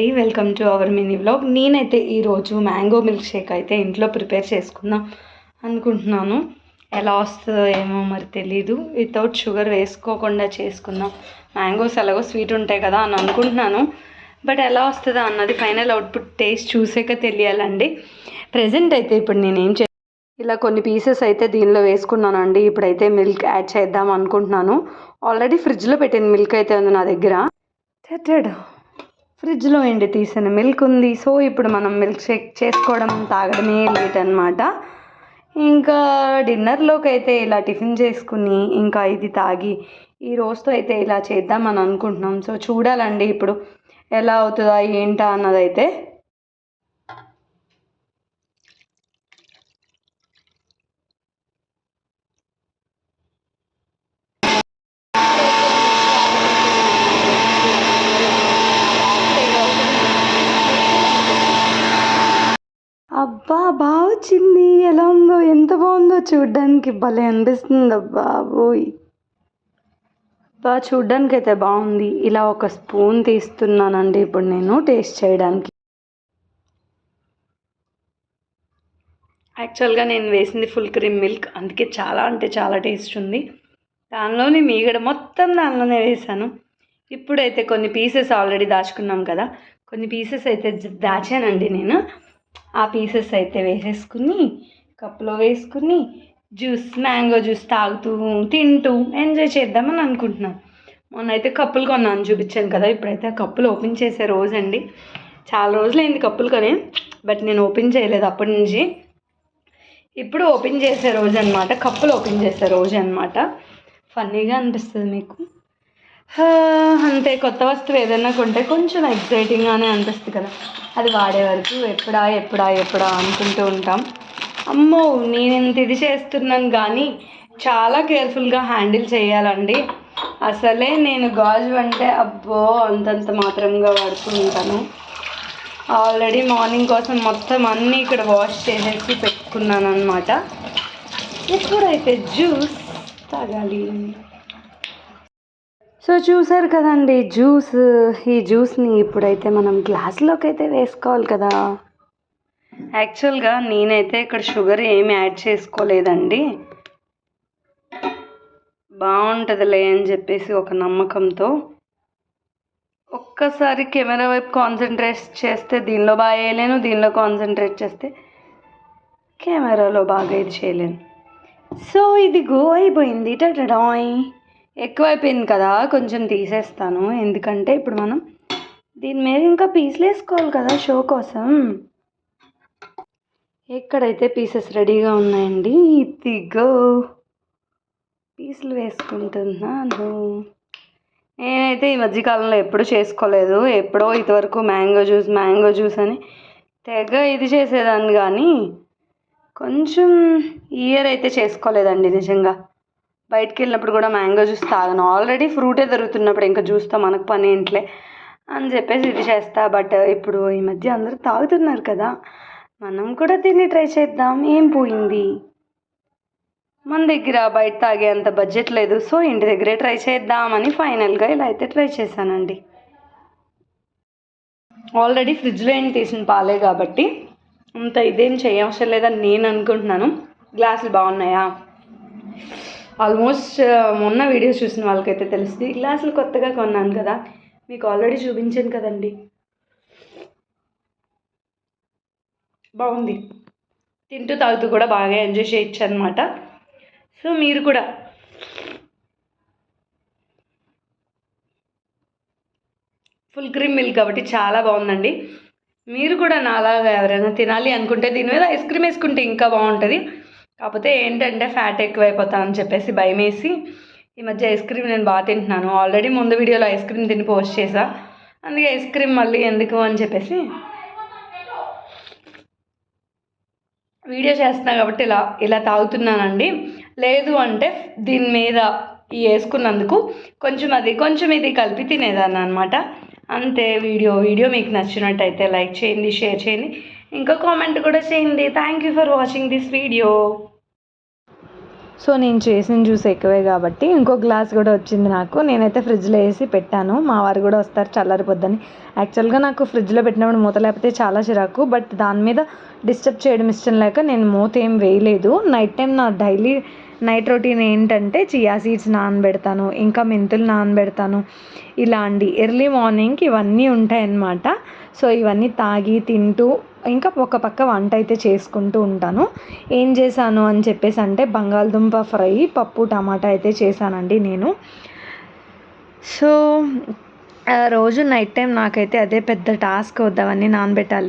అండి. Welcome to our mini vlog నేనైతే ఈరోజు మ్యాంగో మిల్క్ షేక్ అయితే ఇంట్లో ప్రిపేర్ చేసుకుందాం అనుకుంటున్నాను. ఎలా వస్తుందో ఏమో మరి తెలీదు. వితౌట్ షుగర్ వేసుకోకుండా చేసుకుందాం. మ్యాంగోస్ ఎలాగో స్వీట్ ఉంటాయి కదా అని అనుకుంటున్నాను. బట్ ఎలా వస్తుందో అన్నది ఫైనల్ అవుట్పుట్ టేస్ట్ చూసాక తెలియాలండి. ప్రజెంట్ అయితే ఇప్పుడు నేనేం చే ఇలా కొన్ని పీసెస్ అయితే దీనిలో వేసుకున్నానండి. ఇప్పుడైతే మిల్క్ యాడ్ చేద్దాం అనుకుంటున్నాను. ఆల్రెడీ ఫ్రిడ్జ్లో పెట్టిన మిల్క్ అయితే ఉంది నా దగ్గర. తెట్టాడు ఫ్రిడ్జ్లో ఎండి తీసిన మిల్క్ ఉంది. సో ఇప్పుడు మనం మిల్క్ షేక్ చేసుకోవడం తాగడమే లేట్ అనమాట ఇంకా డిన్నర్లోకి అయితే ఇలా టిఫిన్ చేసుకుని ఇంకా ఇది తాగి ఈ రోజుతో అయితే ఇలా చేద్దామని అనుకుంటున్నాం. సో చూడాలండి ఇప్పుడు ఎలా అవుతుందా ఏంటా అన్నదైతే అబ్బా బాగా వచ్చింది ఎలా ఉందో ఎంత బాగుందో చూడ్డానికి భలే అనిపిస్తుంది అబ్బా బోయ్ బా చూడ్డానికి అయితే బాగుంది ఇలా ఒక స్పూన్ తీస్తున్నానండి ఇప్పుడు నేను టేస్ట్ చేయడానికి. యాక్చువల్గా నేను వేసింది ఫుల్ క్రీమ్ మిల్క్. అందుకే చాలా అంటే చాలా టేస్ట్ ఉంది. దానిలోని మీగడ మొత్తం దానిలోనే వేసాను. ఇప్పుడైతే కొన్ని పీసెస్ ఆల్రెడీ దాచుకున్నాం కదా. కొన్ని పీసెస్ అయితే దాచానండి నేను. ఆ పీసెస్ అయితే వేసేసుకుని కప్లో వేసుకుని జ్యూస్ మ్యాంగో జ్యూస్ తాగుతూ తింటూ ఎంజాయ్ చేద్దామని అనుకుంటున్నాం. మొన్న అయితే కప్పులు కొన్నాను చూపించాను కదా ఇప్పుడైతే ఆ కప్పులు ఓపెన్ చేసే రోజు అండి. చాలా రోజులైంది కప్పులు కొని బట్ నేను ఓపెన్ చేయలేదు అప్పటి నుంచి. ఇప్పుడు ఓపెన్ చేసే రోజు అనమాట కప్పులు ఓపెన్ చేసే రోజు అనమాట ఫన్నీగా అనిపిస్తుంది మీకు. అంతే కొత్త వస్తువు ఏదైనా కొంటే కొంచెం ఎగ్జైటింగ్గానే అనిపిస్తుంది కదా. అది వాడే వరకు ఎప్పుడా ఎప్పుడా ఎప్పుడా అనుకుంటూ ఉంటాం. అమ్మో నేను ఇంత ఇది చేస్తున్నాను కానీ చాలా కేర్ఫుల్గా హ్యాండిల్ చేయాలండి. అసలే నేను గాజు అంటే అబ్బో అంతంత మాత్రంగా వాడుతూ ఉంటాను. ఆల్రెడీ మార్నింగ్ కోసం మొత్తం అన్నీ ఇక్కడ వాష్ చేసేసి పెట్టుకున్నాను అనమాట ఎప్పుడైతే జ్యూస్ తాగాలి? సో చూసారు కదండి జ్యూస్. ఈ జ్యూస్ని ఇప్పుడైతే మనం గ్లాస్లోకి అయితే వేసుకోవాలి కదా. యాక్చువల్గా నేనైతే ఇక్కడ షుగర్ ఏమి యాడ్ చేసుకోలేదండి. బాగుంటుందిలే అని చెప్పేసి ఒక నమ్మకంతో. ఒక్కసారి కెమెరా వైపు కాన్సన్ట్రేట్ చేస్తే దీనిలో బాగా వేయలేను దీనిలో కాన్సన్ట్రేట్ చేస్తే కెమెరాలో బాగా ఇది చేయలేను. సో ఇది గో అయిపోయింది. టటడాయ్. ఎక్కువైపోయింది కదా కొంచెం తీసేస్తాను. ఎందుకంటే ఇప్పుడు మనం దీని మీద ఇంకా పీసులు వేసుకోవాలి కదా షో కోసం. ఎక్కడైతే పీసెస్ రెడీగా ఉన్నాయండి ఇదిగో పీసులు వేసుకుంటున్నాను. నేనైతే ఈ మధ్యకాలంలో ఎప్పుడు చేసుకోలేదు. ఎప్పుడో ఇంతవరకు మ్యాంగో జ్యూస్ మ్యాంగో జ్యూస్ అని తెగ ఇది చేసేదాన్ని కానీ కొంచెం ఇయర్ అయితే చేసుకోలేదండి నిజంగా. బయటకు వెళ్ళినప్పుడు కూడా మ్యాంగో జ్యూస్ తాగను. ఆల్రెడీ ఫ్రూటే దొరుకుతున్నప్పుడు ఇంకా జ్యూస్తో మనకు పని ఏంట్లే అని చెప్పేసి ఇది చేస్తా. బట్ ఇప్పుడు ఈ మధ్య అందరూ తాగుతున్నారు కదా మనం కూడా దీన్ని ట్రై చేద్దాం. ఏం పోయింది? మన దగ్గర బయట తాగే అంత బడ్జెట్ లేదు. సో ఇంటి దగ్గరే ట్రై చేద్దామని ఫైనల్గా ఇలా అయితే ట్రై చేశానండి. ఆల్రెడీ ఫ్రిడ్జ్లో ఏం తీసిన పాలే కాబట్టి అంత ఇదేం చేయవసరం లేదని నేను అనుకుంటున్నాను. గ్లాసులు బాగున్నాయా? ఆల్మోస్ట్ మొన్న వీడియోస్ చూసిన వాళ్ళకైతే తెలుస్తుంది గ్లాసులు కొత్తగా కొన్నాను కదా. మీకు ఆల్రెడీ చూపించాను కదండి. బాగుంది. తింటూ తాగుతూ కూడా బాగా ఎంజాయ్ చేయొచ్చు అనమాట సో మీరు కూడా. ఫుల్ క్రీమ్ మిల్క్ కాబట్టి చాలా బాగుందండి. మీరు కూడా నాలాగా ఎవరైనా తినాలి అనుకుంటే దీని మీద ఐస్ క్రీమ్ వేసుకుంటే ఇంకా బాగుంటుంది. కాకపోతే ఏంటంటే ఫ్యాట్ ఎక్కువైపోతా అని చెప్పేసి భయం వేసి ఈ మధ్య ఐస్ క్రీమ్ నేను బాగా తింటున్నాను. ఆల్రెడీ ముందు వీడియోలో ఐస్ క్రీమ్ తిని పోస్ట్ చేసా అందుకే ఐస్ క్రీమ్ మళ్ళీ ఎందుకు అని చెప్పేసి వీడియో చేస్తున్నా కాబట్టి ఇలా ఇలా తాగుతున్నానండి. లేదు అంటే దీని మీద ఈ వేసుకున్నందుకు కొంచెం అది కొంచెం ఇది కలిపి తినేదాన్ని అనమాట అంతే వీడియో వీడియో మీకు నచ్చినట్టయితే లైక్ చేయండి షేర్ చేయండి. ఇంకా కామెంట్ కూడా చేయండి. Thank you for watching this video so నేను చేసిన జ్యూస్ ఎక్కువే కాబట్టి ఇంకో గ్లాస్ కూడా వచ్చింది నాకు. నేనైతే ఫ్రిడ్జ్లో వేసి పెట్టాను. మా వారు కూడా వస్తారు చల్లారిపోద్దని యాక్చువల్గా నాకు ఫ్రిడ్జ్లో పెట్టినప్పుడు మూత లేకపోతే చాలా చిరాకు. బట్ దాని మీద డిస్టర్బ్ చేయడం ఇష్టం లేక నేను మూత ఏం వేయలేదు. నైట్ టైం నా డైలీ నైట్ రొటీన్ ఏంటంటే చియా సీడ్స్ నానబెడతాను ఇంకా మెంతులు నానబెడతాను. ఇలా అండి ఎర్లీ మార్నింగ్కి ఇవన్నీ ఉంటాయన్నమాట. సో ఇవన్నీ తాగి తింటూ ఇంకా ఒక పక్క వంట అయితే చేసుకుంటూ ఉంటాను. ఏం చేశాను అని చెప్పేసి అంటే బంగాళదుంప ఫ్రై పప్పు టమాటా అయితే చేశానండి నేను. సో ఆ రోజు నైట్ టైం నాకైతే అదే పెద్ద టాస్క్ వద్దామని నానబెట్టాలి.